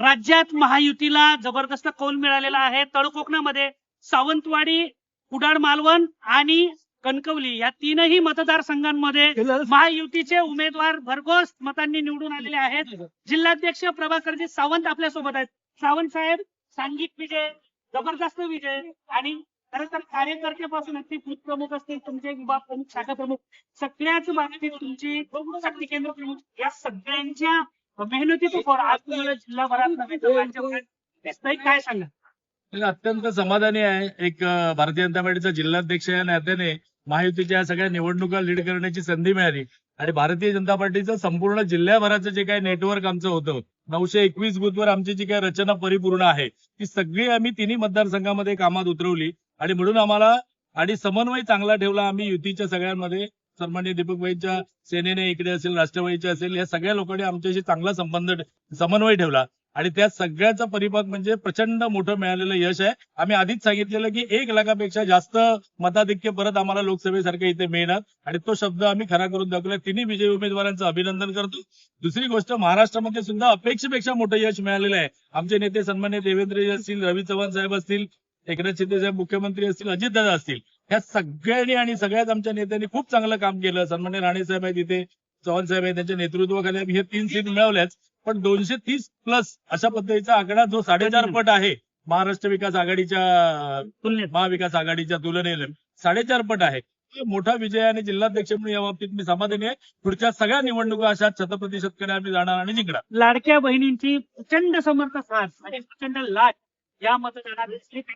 राज्यात महायुतीला जबरदस्त कौल मिळालेला आहे. तळकोकणामध्ये सावंतवाडी कुडाळ मालवण आणि कणकवली या तीनही मतदारसंघांमध्ये महायुतीचे उमेदवार भरघोस मतांनी निवडून आलेले आहेत. जिल्हाध्यक्ष प्रभाकरजी सावंत आपल्यासोबत आहेत. सावंत साहेब सांघिक विजय जबरदस्त विजय आणि खरं तर कार्यकर्त्यापासून अगदी बूथ प्रमुख असतील तुमचे विभाग प्रमुख शाखा प्रमुख सगळ्याच बाबतीत तुमची शक्ती केंद्र प्रमुख या सगळ्यांच्या मेहनतीचं फळ आज तुम्हाला जिल्हाभरात नव्हे तर राज्यभरात दिसतंय काय सांगा? अत्यंत समाधानी आहे. एक भारतीय जनता पार्टीचा जिल्हाध्यक्ष या नात्याने महायुतीच्या सगळ्या निवडणुका लीड करण्याची संधी मिळाली. आणि भारतीय जनता पार्टीचं संपूर्ण जिल्ह्याभराचं जे काही नेटवर्क आमचं होतं नऊशे एकवीस बुथवर आमची जी काही रचना परिपूर्ण आहे ती सगळी आम्ही तिन्ही मतदारसंघामध्ये कामात उतरवली. आणि म्हणून आम्हाला आणि समन्वय चांगला ठेवला आम्ही युतीच्या सगळ्यांमध्ये. सन्मान्य दीपकभाईंच्या सेनेने इकडे असेल राष्ट्रवादीचे असेल या सगळ्या लोकांनी आमच्याशी चांगला संबंध समन्वय ठेवला. आणि त्या सगळ्याचा परिपाक म्हणजे प्रचंड मोठं मिळालेलं यश आहे. आम्ही आधीच सांगितलेलं की एक लाखापेक्षा जास्त मताधिक्य परत आम्हाला लोकसभेसारखे इथे मिळणार. आणि तो शब्द आम्ही खरा करून दाखवला. तिन्ही विजयी उमेदवारांचं अभिनंदन करतो. दुसरी गोष्ट महाराष्ट्रामध्ये सुद्धा अपेक्षेपेक्षा मोठं यश मिळालेलं आहे. आमचे नेते सन्मान्य देवेंद्रजी असतील रवी चव्हाण साहेब असतील एकनाथ शिंदे साहेब मुख्यमंत्री असतील अजितदादा असतील. ह्या सगळ्यांनी आणि सगळ्याच आमच्या नेत्यांनी खूप चांगलं काम केलं. सन्मान्य राणे साहेब आहेत इथे चव्हाण साहेब आहेत त्यांच्या नेतृत्वाखाली आम्ही हे तीन सीट मिळवल्याच पण दोनशे तीस प्लस अशा पद्धतीचा आकडा जो साडेचार पट आहे महाराष्ट्र विकास आघाडीच्या तुलनेत. महाविकास आघाडीच्या तुलनेने साडेचार पट आहे. मोठा विजय आणि जिल्हाध्यक्ष म्हणून या बाबतीत मी समाधानी आहे. पुढच्या सगळ्या निवडणुका अशा छत्रपती शेतकरी आम्ही जाणार आणि जिंकणार. लाडक्या बहिणींची प्रचंड समर्थ साथ आणि प्रचंड लाट या मतदानात.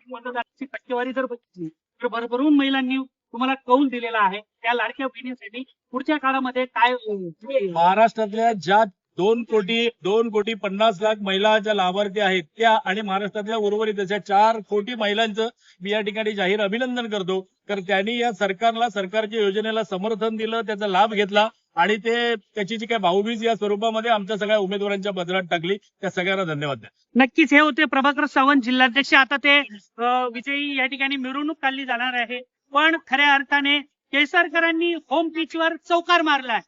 मतदारांची टक्केवारी जर बघितली तर भरभरून महिलांनी तुम्हाला कौल दिलेला आहे. त्या लाडक्या बहिणीसाठी पुढच्या काळामध्ये काय महाराष्ट्रातल्या ज्या दोन कोटी दोन कोटी पन्नास लाख महिला ज्या लाभार्थी आहेत त्या आणि महाराष्ट्रातल्या उर्वरित अशा चार कोटी महिलांचं मी या ठिकाणी जाहीर अभिनंदन करतो. कारण त्यांनी या सरकारला सरकारच्या योजनेला समर्थन दिलं त्याचा लाभ घेतला. आणि ते त्याची जी काही भाऊबीज या स्वरूपामध्ये आमच्या सगळ्या उमेदवारांच्या पदरात टाकली त्या सगळ्यांना धन्यवाद द्या. नक्कीच हे होते प्रभाकर सावंत जिल्हाध्यक्ष. आता ते विजयी या ठिकाणी मिरवणूक काढली जाणार आहे. पण खऱ्या अर्थाने केसरकरांनी होम पिचवर चौकार मारलाय.